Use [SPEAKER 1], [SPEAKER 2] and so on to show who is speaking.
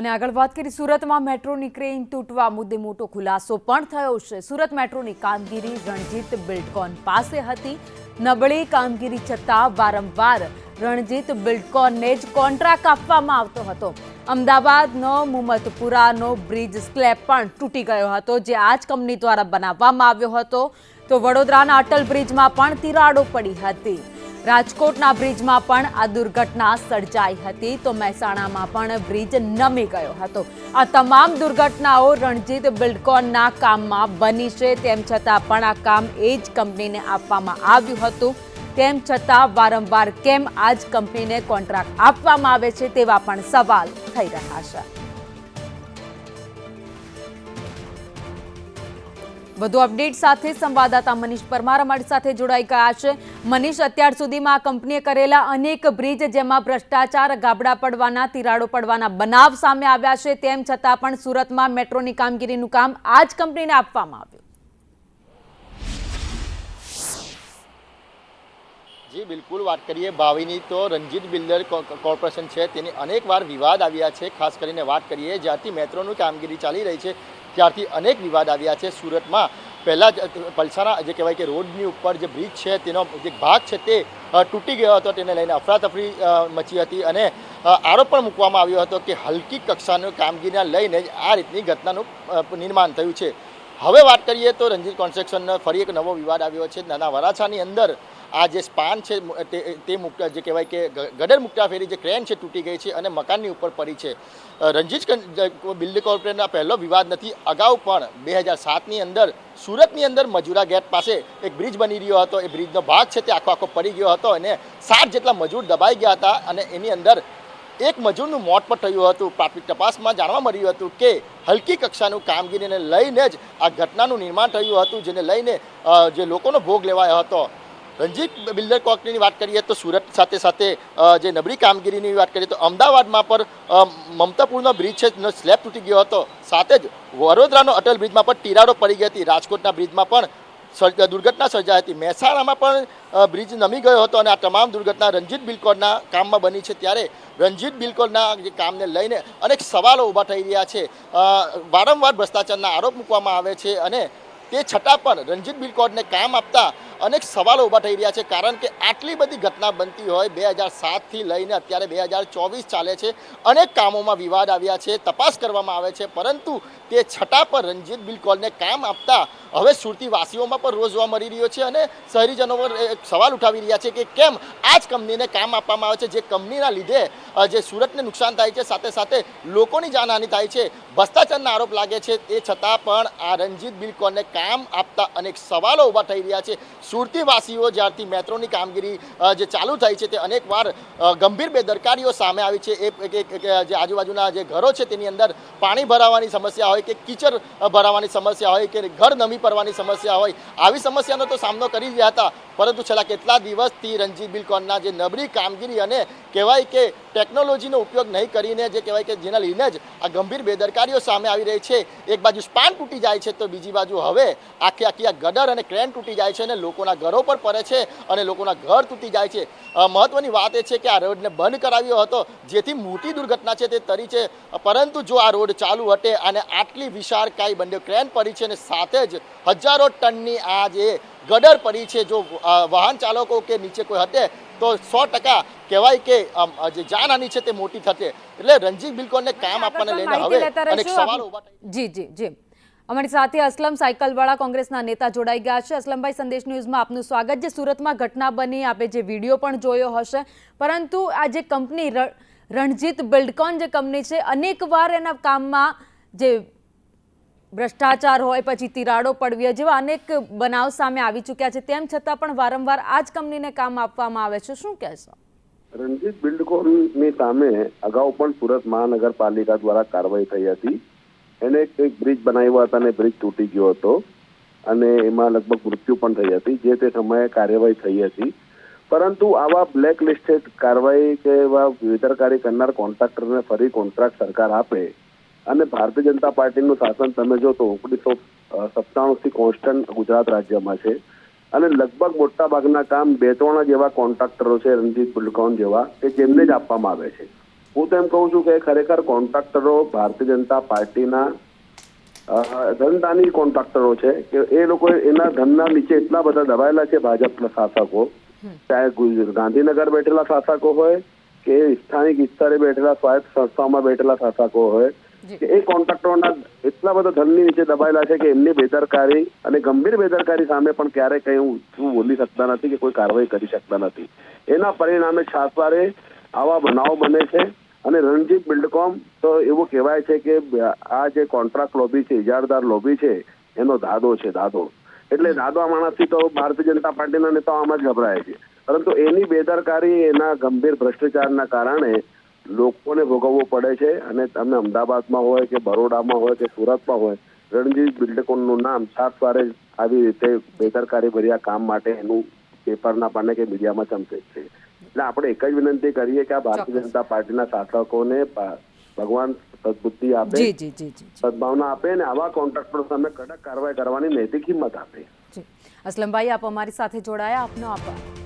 [SPEAKER 1] અને આગળ વાત કરી સુરતમાં મેટ્રોની ક્રેઇન તૂટવા મુદ્દે મોટો ખુલાસો પણ થયો છે. સુરત મેટ્રોની કામગીરી રણજીત બિલ્ડકોન પાસે હતી. નબળી કામગીરી છતાં વારંવાર રણજીત બિલ્ડકોનને જ કોન્ટ્રાક્ટ આપવામાં આવતો હતો. અમદાવાદનો મુમતપુરાનો બ્રિજ સ્લેબ પણ તૂટી ગયો હતો, જે આ જ કંપની દ્વારા બનાવવામાં આવ્યો હતો. તો વડોદરાના અટલ બ્રિજમાં પણ તિરાડો પડી હતી. રાજકોટના બ્રિજમાં પણ આ દુર્ઘટના સર્જાઈ હતી તો મહેસાણામાં પણ બ્રિજ નમી ગયો હતો. આ તમામ દુર્ઘટનાઓ રણજીત બિલ્ડકોનના કામમાં બની છે, તેમ છતાં પણ આ કામ એ જ કંપનીને આપવામાં આવ્યું હતું. તેમ છતાં વારંવાર કેમ આ જ કંપનીને કોન્ટ્રાક્ટ આપવામાં આવે છે તેવા પણ સવાલ થઈ રહ્યા છે. વધુ અપડેટ સાથે સંવાદદાતા મનીષ પરમાર અમારી સાથે જોડાઈ ગયા છે. મનીષ અત્યાર સુધીમાં કંપનીએ કરેલા અનેક બ્રિજ જેમાં ભ્રષ્ટાચાર, ગાબડા પડવાના, તિરાડો પડવાના બનાવ સામે આવ્યા છે. તેમ છતાં પણ સુરતમાં મેટ્રોની કામગીરીનું કામ આ જ કંપનીને આપવામાં આવ્યું.
[SPEAKER 2] જી, બિલકુલ વાત કરીએ ભાવિની તો રંજીત બિલ્ડર કોર્પોરેશન છે. તેની અનેકવાર વિવાદ આવ્યા છે. ખાસ કરીને વાત કરીએ જ્યારથી મેટ્રોની કામગીરી ચાલી રહી છે, ત્યારથી અનેક વિવાદ આવ્યા છે સુરતમાં. પહેલાં જ પલસાના જે કહેવાય કે રોડની ઉપર જે બ્રિજ છે, તેનો જે ભાગ છે તે તૂટી ગયો હતો, તેને લઈને અફરાતફરી મચી હતી અને આરોપ પણ મૂકવામાં આવ્યો હતો કે હલકી કક્ષાની કામગીરીને લઈને આ રીતની ઘટનાનું નિર્માણ થયું છે. હવે વાત કરીએ તો રણજીત કોન્સ્ટ્રક્શનનો ફરી એક નવો વિવાદ આવ્યો છે. નાના વરાછાની અંદર આ જે સ્પાન છે, તે મુક્ત, જે કહેવાય કે ગડર મુક્તા ફેરી જે ક્રેન છે, તૂટી ગઈ છે અને મકાનની ઉપર પડી છે. રણજીત બિલ્ડિંગ કોર્પોરેટનો પહેલો વિવાદ નથી. અગાઉ પણ બે હજાર સાતની અંદર સુરતની અંદર મજૂરા ગેટ પાસે એક બ્રિજ બની રહ્યો હતો. એ બ્રિજનો ભાગ છે તે આખો આખો પડી ગયો હતો અને સાત જેટલા મજૂર દબાઈ ગયા હતા અને એની અંદર એક મજૂરનું મોત પણ થયું હતું. પ્રાથમિક તપાસમાં જાણવા મળ્યું હતું કે હલકી કક્ષાનું કામગીરીને લઈને જ આ ઘટનાનું નિર્માણ થયું હતું, જેને લઈને જે લોકોનો ભોગ લેવાયો હતો. રંજીત બિલ્ડર કોકની વાત કરીએ તો સુરત સાથે સાથે જે નબળી કામગીરીની વાત કરીએ તો અમદાવાદમાં પણ મમતાપુરનો બ્રિજ છે સ્લેબ તૂટી ગયો હતો. સાથે જ વડોદરાનો અટલ બ્રિજમાં પણ તિરાડો પડી ગઈ હતી. રાજકોટના બ્રિજમાં પણ દુર્ઘટના સર્જાઈ હતી. મહેસાણામાં પણ બ્રિજ નમી ગયો હતો અને આ તમામ દુર્ઘટના રણજીત બિલકોરના કામમાં બની છે ત્યારે રણજીત બિલકોરના જે કામને લઈને અનેક સવાલો ઊભા થઈ રહ્યા છે. વારંવાર ભ્રષ્ટાચારના આરોપ મૂકવામાં આવે છે અને તે છતાં પણ રણજીત બિલકોરને કામ આપતા અનેક સવાલો ઊભા થઈ રહ્યા છે. કારણ કે આટલી બધી ઘટના બનતી હોય, બે હજાર સાતથી લઈને અત્યારે બે હજાર ચોવીસ ચાલે છે. અનેક કામોમાં વિવાદ આવ્યા છે, તપાસ કરવામાં આવે છે. પરંતુ તે છટા પર રંજીત બિલકોલને કામ આપતા હવે સુરતીવાસીઓમાં પણ રોજ જોવા મળી રહ્યો છે અને શહેરીજનો પર એક સવાલ ઉઠાવી રહ્યા છે કે કેમ આ જ કંપનીને કામ આપવામાં આવે છે? જે કંપનીના લીધે જે સુરતને નુકસાન થાય છે, સાથે સાથે લોકોની જાનહાનિ થાય છે, ભ્રષ્ટાચારના આરોપ લાગે છે, તે છતાં પણ આ રંજીત બિલકોલને કામ આપતા અનેક સવાલો ઊભા થઈ રહ્યા છે. સુરતી વાસીઓ જ્યારથી મેટ્રોની કામગીરી જે ચાલુ થઈ છે તે અનેકવાર ગંભીર બેદરકારીઓ સામે આવી છે. એ જે આજુબાજુના જે ઘરો છે તેની અંદર પાણી ભરાવાની સમસ્યા હોય કે કીચડ ભરાવાની સમસ્યા હોય કે ઘર નમી પડવાની સમસ્યા હોય, આવી સમસ્યાનો તો સામનો કરી રહ્યા હતા. પરંતુ છેલ્લા કેટલા દિવસથી રંજીત બિલકોનના જે નબળી કામગીરી અને કહેવાય કે ટેકનોલોજીનો ઉપયોગ નહીં કરીને જે કહેવાય કે જેના લઈને જ આ ગંભીર બેદરકારીઓ સામે આવી રહી છે, એક બાજુ સ્પાન તૂટી જાય છે તો બીજી બાજુ હવે આખી આખી આ ગદર અને ક્રેન તૂટી જાય છે અને લોકોના ઘરો પર પડે છે અને લોકોના ઘર તૂટી જાય છે. મહત્વની વાત એ છે કે આ રોડને બંધ કરાવ્યો હતો, જેથી મોટી દુર્ઘટના છે તે તરી છે. પરંતુ જો આ રોડ ચાલુ હટે અને આટલી વિશાળ કાંઈ બંને ક્રેન પડી છે અને સાથે જ હજારો ટનની આ જે ગડર પડી છે. જો વાહન ચાલકો કે નીચે કોઈ હતે તો સો ટકા કહેવાય કે જે જાનહાની છે તે મોટી થશે. એટલે રણજીત બિલકોનને કામ આપવાને લઈને હવે અનેક. સવાલો ઊભા
[SPEAKER 1] જી જી જી. અમારી સાથે અસલમ સાયકલવાળા કોંગ્રેસના નેતા જોડાઈ ગયા છે. અસલમભાઈ સંદેશ ન્યૂઝમાં આપનું સ્વાગત જે સુરતમાં ઘટના બની. આપે જે વીડિયો પણ જોયો હશે. પરંતુ આ જે કંપની રણજીત બિલ્ડકોન જે કંપની છે અનેકવાર એના કામમાં જે ભ્રષ્ટાચાર હોય, પછી તિરાડો પડવી હોય જેવા અનેક બનાવ સામે આવી ચૂક્યા છે. તેમ છતાં પણ વારંવાર આ જ કંપનીને કામ આપવામાં આવે છે. શું કહેશો?
[SPEAKER 3] રણજીત બિલ્ડકોનની સામે અગાઉ પણ સુરત મહાનગરપાલિકા દ્વારા કાર્યવાહી થઈ હતી. એને એક બ્રિજ બનાવ્યો હતા અને બ્રિજ તૂટી ગયો હતો. અને એમાં લગભગ મૃત્યુ પણ થઈ હતી, જે તે સમયે કાર્યવાહી થઈ હતી. પરંતુ આવા બ્લેક લિસ્ટેડ કાર્યવાહી કે એવા બેદરકારી કરનાર કોન્ટ્રાક્ટરને ફરી કોન્ટ્રાક્ટ સરકાર આપે અને ભારતીય જનતા પાર્ટીનું શાસન તમે જો તો ઓગણીસો સત્તાણું થી કોન્સ્ટન્ટ ગુજરાત રાજ્યમાં છે. અને લગભગ મોટા ભાગના કામ બે ત્રણ જેવા કોન્ટ્રાક્ટરો છે રણજીત બિલ્ડકોન જેવા કે જેમને જ આપવામાં આવે છે. હું તો એમ કહું છું કે ખરેખર કોન્ટ્રાક્ટરો ભારતીય જનતા પાર્ટીના ધનદાની કોન્ટ્રાક્ટરો છે કે એ લોકો એના ધનના નીચે એટલા બધા દબાયેલા છે ભાજપના શાસકો. ચાહે ગાંધીનગર બેઠેલા શાસકો હોય કે સ્થાનિક સ્તરે બેઠેલા સ્વાયત્ત સંસ્થાઓમાં બેઠેલા શાસકો હોય. કે એ કોન્ટ્રાક્ટરોના એટલા બધા ધનની નીચે દબાયેલા છે કે એમની બેદરકારી અને ગંભીર બેદરકારી સામે પણ ક્યારેય કઈ ઊંચું બોલી શકતા નથી કે કોઈ કાર્યવાહી કરી શકતા નથી. એના પરિણામે છાસવારે આવા બનાવો બને છે અને રણજીત બિલ્ડકોમ તો એવું કહેવાય છે કે આ જે કોન્ટ્રાક્ટ લોબી છે, ઇજારદાર લોબી છે, એનો દાદો છે, દાદો. એટલે દાદો માણસથી તો ભારતીય જનતા પાર્ટીના નેતાઓ આમાં જ ગભરાય છે. પરંતુ એની બેદરકારી, એના ગંભીર ભ્રષ્ટાચારના કારણે લોકોને ભોગવવો પડે છે અને તમે અમદાવાદમાં હોય કે બરોડામાં હોય કે સુરતમાં હોય રણજીત બિલ્ડકોનનું નામ સાત વારે આવી રીતે બેદરકારી ભર્યા કામ માટે એનું પેપરના પાને કે મીડિયામાં ચમકે છે. એટલે આપણે એક જ વિનંતી કરીએ કે આ ભારતીય. જનતા પાર્ટીના શાસકોને ભગવાન સદબુદ્ધિ આપે સદભાવના આપે અને આવા કોન્ટ્રાક્ટરો સામે કડક કાર્યવાહી કરવાની નૈતિક હિંમત આપે.
[SPEAKER 1] અસલમભાઈ આપ અમારી સાથે જોડાયા. આપનો આભાર.